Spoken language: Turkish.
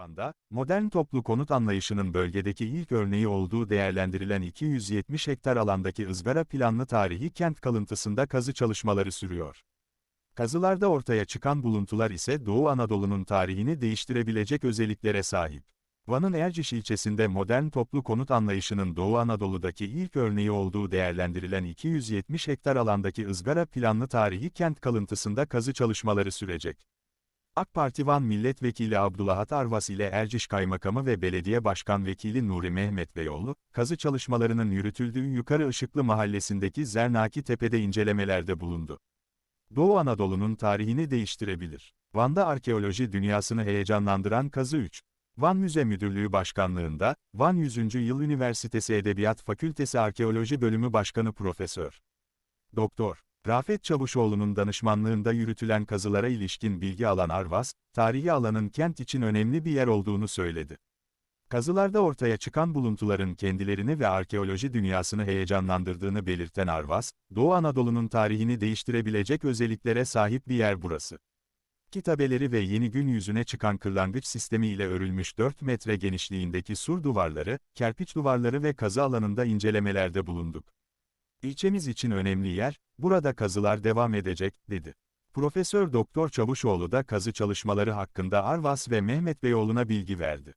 Van'da, modern toplu konut anlayışının bölgedeki ilk örneği olduğu değerlendirilen 270 hektar alandaki ızgara planlı tarihi kent kalıntısında kazı çalışmaları sürüyor. Kazılarda ortaya çıkan buluntular ise Doğu Anadolu'nun tarihini değiştirebilecek özelliklere sahip. Van'ın Erciş ilçesinde modern toplu konut anlayışının Doğu Anadolu'daki ilk örneği olduğu değerlendirilen 270 hektar alandaki ızgara planlı tarihi kent kalıntısında kazı çalışmaları sürecek. AK Parti Van Milletvekili Abdullah Arvas ile Erciş Kaymakamı ve Belediye Başkan Vekili Nuri Mehmet Beyoğlu, kazı çalışmalarının yürütüldüğü Yukarı Işıklı Mahallesi'ndeki Zernaki Tepe'de incelemelerde bulundu. Doğu Anadolu'nun tarihini değiştirebilir. Van'da arkeoloji dünyasını heyecanlandıran kazı 3. Van Müze Müdürlüğü Başkanlığında, Van 100. Yıl Üniversitesi Edebiyat Fakültesi Arkeoloji Bölümü Başkanı Profesör. Doktor. Rafet Çavuşoğlu'nun danışmanlığında yürütülen kazılara ilişkin bilgi alan Arvas, tarihi alanın kent için önemli bir yer olduğunu söyledi. Kazılarda ortaya çıkan buluntuların kendilerini ve arkeoloji dünyasını heyecanlandırdığını belirten Arvas, Doğu Anadolu'nun tarihini değiştirebilecek özelliklere sahip bir yer burası. Kitabeleri ve yeni gün yüzüne çıkan kırlangıç sistemi ile örülmüş 4 metre genişliğindeki sur duvarları, kerpiç duvarları ve kazı alanında incelemelerde bulunduk. İlçemiz için önemli yer, burada kazılar devam edecek, dedi. Profesör Doktor Çavuşoğlu da kazı çalışmaları hakkında Arvas ve Mehmet Beyoğlu'na bilgi verdi.